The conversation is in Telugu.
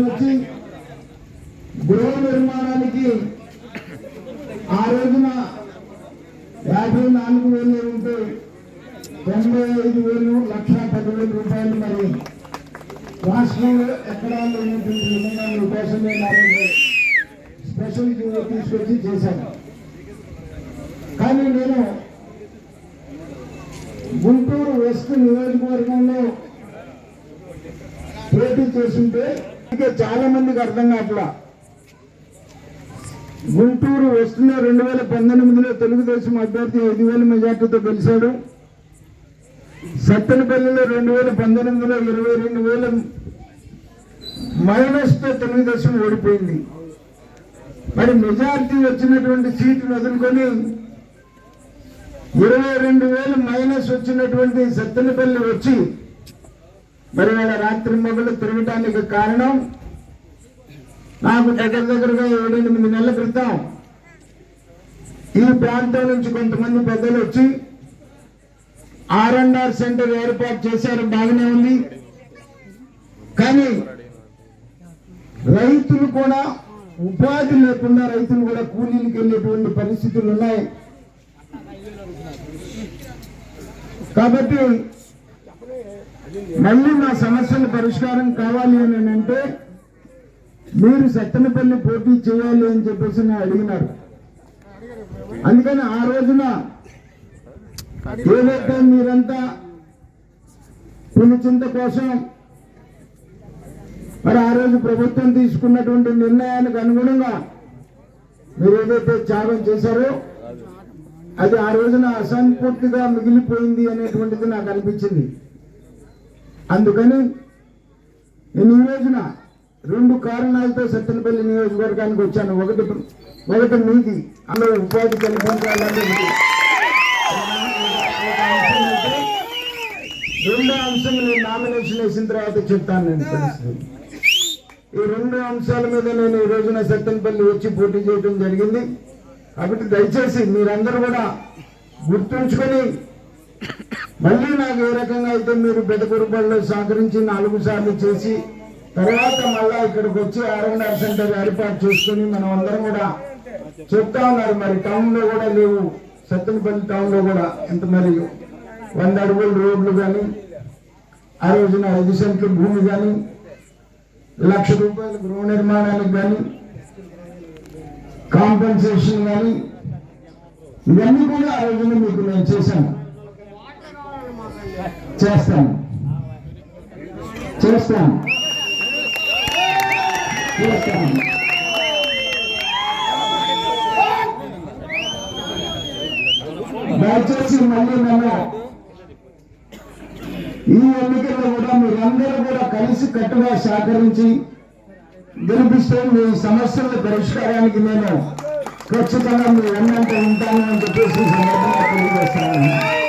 వచ్చి గృహ నిర్మాణానికి ఆ రోజున యాభై నాలుగు వేలు ఉంటే తొంభై ఐదు వేలు లక్ష పది వేల రూపాయలు మరి. రాష్ట్రంలో ఎక్కడా లేనటువంటి నిర్మాణాల కోసం స్పెషల్ డ్యూటీ తీసుకొచ్చి చేశాను కానీ నేను గుంటూరు వెస్ట్ నియోజకవర్గంలో పోటీ చేస్తుంటే అందుకే చాలా మందికి అర్థం కావట్లా. గుంటూరు వస్తున్న రెండు వేల పంతొమ్మిదిలో తెలుగుదేశం అభ్యర్థి ఐదు వేల మెజార్టీతో గెలిచాడు. సత్తెనపల్లిలో రెండు వేల పంతొమ్మిదిలో ఇరవై రెండు వేల మైనస్తో తెలుగుదేశం ఓడిపోయింది. మరి మెజార్టీ వచ్చినటువంటి సీటును వదులుకొని ఇరవై రెండు వేలు మైనస్ వచ్చినటువంటి సత్తెనపల్లి వచ్చి మరి వాళ్ళ రాత్రి మొగలు తిరగటానికి కారణం నాకు దగ్గర దగ్గరగా ఏడెనిమిది నెలల క్రితం ఈ ప్రాంతం నుంచి కొంతమంది పెద్దలు వచ్చి ఆర్ అండ్ ఆర్ సెంటర్ ఏర్పాటు చేశారు బాగానే ఉంది. కానీ రైతులు కూడా ఉపాధి లేకుండా రైతులు కూడా కూలీలకు వెళ్ళేటువంటి పరిస్థితులు ఉన్నాయి. కాబట్టి మళ్ళీ మా సమస్యల పరిష్కారం కావాలి అని అంటే మీరు సత్తెనపల్లి పోటీ చేయాలి అని చెప్పేసి అడిగినారు. అందుకని ఆ రోజున ఏదైతే మీరంతా పులిచింత కోసం మరి ఆ రోజు ప్రభుత్వం తీసుకున్నటువంటి నిర్ణయానికి అనుగుణంగా మీరు ఏదైతే త్యాగం చేశారో అది ఆ రోజున అసంపూర్తిగా మిగిలిపోయింది అనేటువంటిది నాకు అనిపించింది. అందుకని నేను ఈ రోజున రెండు కారణాలతో సత్తెనపల్లి నియోజకవర్గానికి వచ్చాను. ఒకటి ఒకటి నీతి అందులో ఉపాధి కల్పించాలంటే రెండో అంశం నేను నామినేషన్ వేసిన తర్వాత చెప్తాను నేను పరిస్థితి. ఈ రెండు అంశాల మీద నేను ఈ రోజున సత్తెనపల్లి వచ్చి పోటీ చేయడం జరిగింది. కాబట్టి దయచేసి మీరందరూ కూడా గుర్తుంచుకొని మళ్ళీ నాకు ఏ రకంగా అయితే మీరు బెదకురుబడిలో సహకరించి నాలుగు సార్లు చేసి తర్వాత మళ్ళా ఇక్కడికి వచ్చి ఆర్ఎన్ఆర్ సెంటర్ ఏర్పాటు చేసుకుని మనం అందరం కూడా చెప్తా ఉన్నారు. మరి టౌన్లో కూడా లేవు. సత్తెనపల్లి టౌన్లో కూడా ఎంత మరి వంద అడుగుల రోడ్లు కానీ ఆ రోజున ఐదు సెంట్ల భూమి కానీ లక్ష రూపాయల గృహ నిర్మాణానికి కానీ కాంపెన్సేషన్ కానీ ఇవన్నీ కూడా ఆ రోజున మీకు నేను చేస్తాం. చేస్తాం. చేస్తాం. దయచేసి మళ్ళీ నన్ను ఈ ఎన్నికల్లో కూడా మీరందరూ కూడా కలిసి కట్టుగా సహకరించి గెలిపిస్తే మీ సమస్యల పరిష్కారానికి నేను ఖచ్చితంగా మీ వెన్నంటే ఉంటాను అని చెప్పేసి సందర్భంగా తెలియజేస్తాను.